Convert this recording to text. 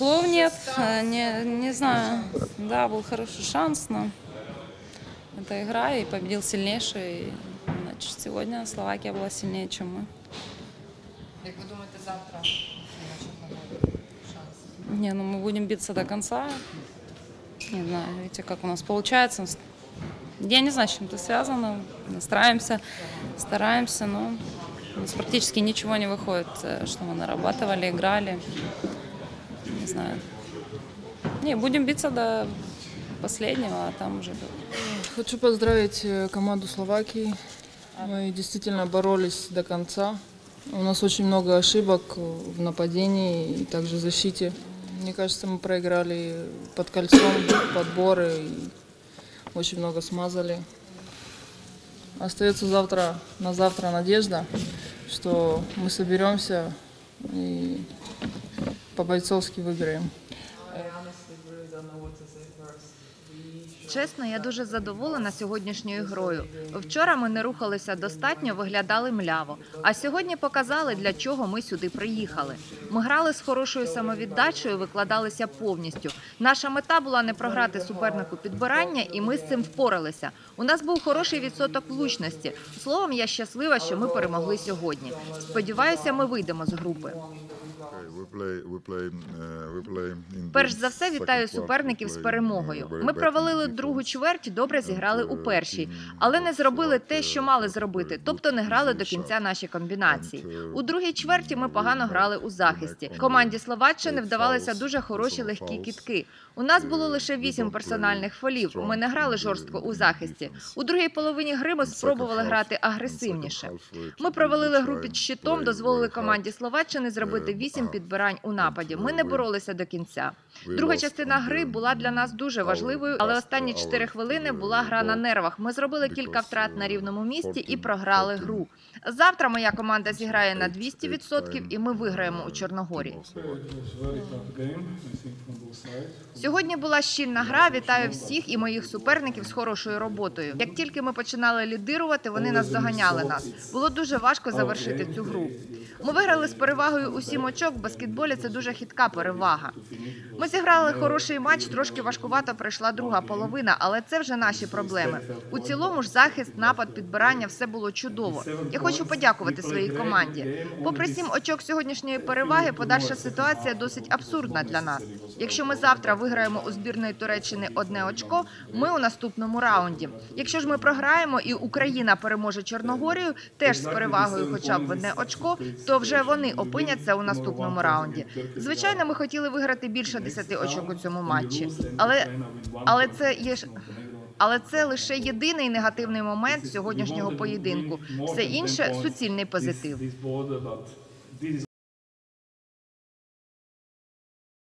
Слов нет, э, не, не знаю. Да, был хороший шанс, но это игра, и победил сильнейший. И, Значит, сегодня Словакия была сильнее, чем мы. Як ви думаєте, завтра шанс? Не, ну мы будем биться до конца. Не знаю, видите, как у нас получается. Я не знаю, с чем это связано. Настраиваемся, стараемся, но у нас практически ничего не выходит, э, что мы нарабатывали, играли. Не знаю. Не, будем биться до последнего, а там уже. Хочу поздравить э, команду Словакии. Мы действительно боролись до конца. У нас очень много ошибок в нападении и также в защите. Мне кажется, мы проиграли под кольцом подборы и очень много смазали. Остается завтра, на завтра надежда, что мы соберемся и по-бойцовски выиграем. Чесно, я дуже задоволена сьогоднішньою грою. Вчора ми не рухалися достатньо, виглядали мляво. А сьогодні показали, для чого ми сюди приїхали. Ми грали з хорошою самовіддачею, викладалися повністю. Наша мета була не програти супернику підбирання, і ми з цим впоралися. У нас був хороший відсоток влучності. Словом, я щаслива, що ми перемогли сьогодні. Сподіваюся, ми вийдемо з групи. Перш за все, вітаю суперників з перемогою. Ми провалили другу чверть, добре зіграли у першій, але не зробили те, що мали зробити, тобто не грали до кінця наші комбінації. У другій чверті ми погано грали у захисті. Команді Словаччини вдавалися дуже хороші легкі кітки. У нас було лише вісім персональних фолів. Ми не грали жорстко у захисті. У другій половині гри ми спробували грати агресивніше. Ми провалили гру під щитом, дозволили команді Словаччини зробити вісім підбирань у нападі. Ми не боролися до кінця. Друга частина гри була для нас дуже важливою, але останні чотири хвилини була гра на нервах. Ми зробили кілька втрат на рівному місці і програли гру. Завтра моя команда зіграє на 200% і ми виграємо у Чорногорії. Сьогодні була щільна гра. Вітаю всіх і моїх суперників з хорошою роботою. Як тільки ми починали лідирувати, вони нас доганяли нас. Було дуже важко завершити цю гру. Ми виграли з перевагою у сім очок. В баскетболі це дуже хитка перевага. Ми зіграли хороший матч. Трошки важкувато пройшла друга половина, але це вже наші проблеми. У цілому ж захист, напад, підбирання все було чудово. Я хочу подякувати своїй команді. Попри сім очок сьогоднішньої переваги, подальша ситуація досить абсурдна для нас. Якщо ми завтра виграємо у збірної Туреччини одне очко, ми у наступному раунді. Якщо ж ми програємо і Україна переможе Чорногорію, теж з перевагою, хоча б одне очко, то вже вони опиняться у наступному раунді. Звичайно, ми хотіли виграти більше 10 очок у цьому матчі, але, але це є. Але це лише єдиний негативний момент сьогоднішнього поєдинку. Все інше суцільний позитив.